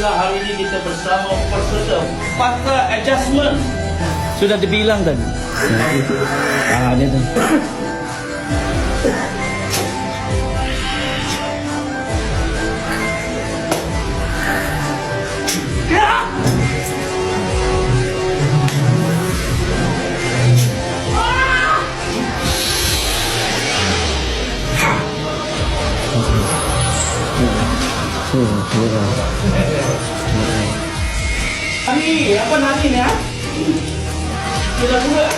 Alhamdulillah hari ini kita bersama peserta pakar adjustment. Sudah dibilang tadi. Ah, dia tu. Nani, apa Nani ni ah? Kita dua.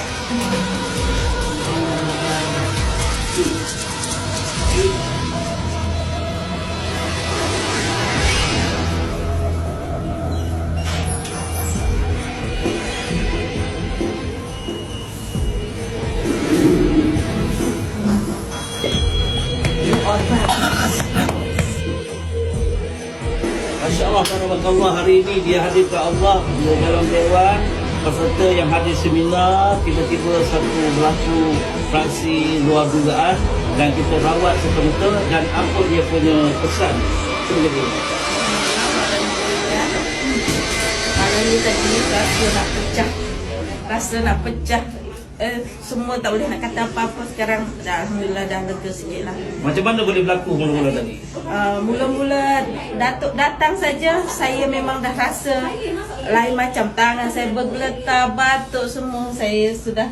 Masya Allah, Allah hari ini dia hadir ke Allah dia dalam dewan peserta yang hadir seminar tiba-tiba satu berlaku praksi luar dugaan dan kita rawat sepenuhnya dan apa dia punya pesan? Dia. Malam ni tadi rasa nak pecah. Rasa nak pecah eh, Semua tak boleh nak kata apa-apa Sekarang dah, Alhamdulillah dah lega sikit lah Macam mana boleh berlaku mula-mula tadi? uh, Mula-mula Datuk datang saja Saya memang dah rasa Lain macam tangan saya bergeletar Batuk semua Saya sudah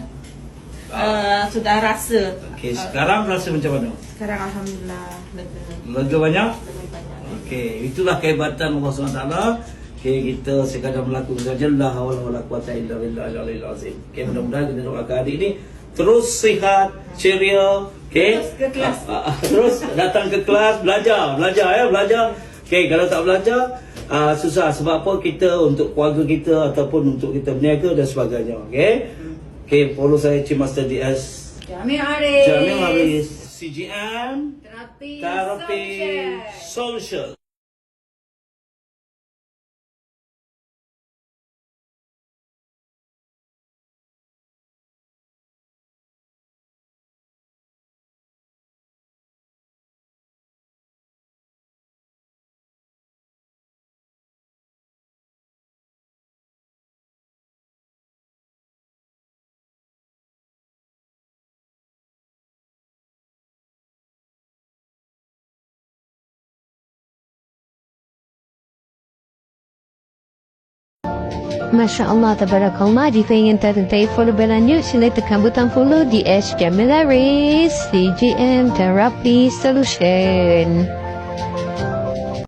uh, Sudah rasa Okey, sekarang rasa macam mana? Sekarang Alhamdulillah lega Lega banyak? Banyak Okey, itulah kehebatan Allah SWT. Okey, kita sekadar melakukan saja la haula wala quwata illa billahi al azim. Okey, mudah-mudahan kita doakan adik ini terus sihat, ceria, okey. Terus ke kelas. Ah, ah, terus datang ke kelas, belajar, belajar ya, belajar. Okey, kalau tak belajar ah, susah sebab apa kita untuk keluarga kita ataupun untuk kita berniaga dan sebagainya, okey. Okey, follow saya Cik Master DS. Jamil Arif Jamil Haris, CGM Terapi, Terapi Social. Social. Masya Allah, tabarakallah. Jika ingin tertentu follow berlanjut, sila tekan butang follow di S Jamila Race, CGM Therapy Solution.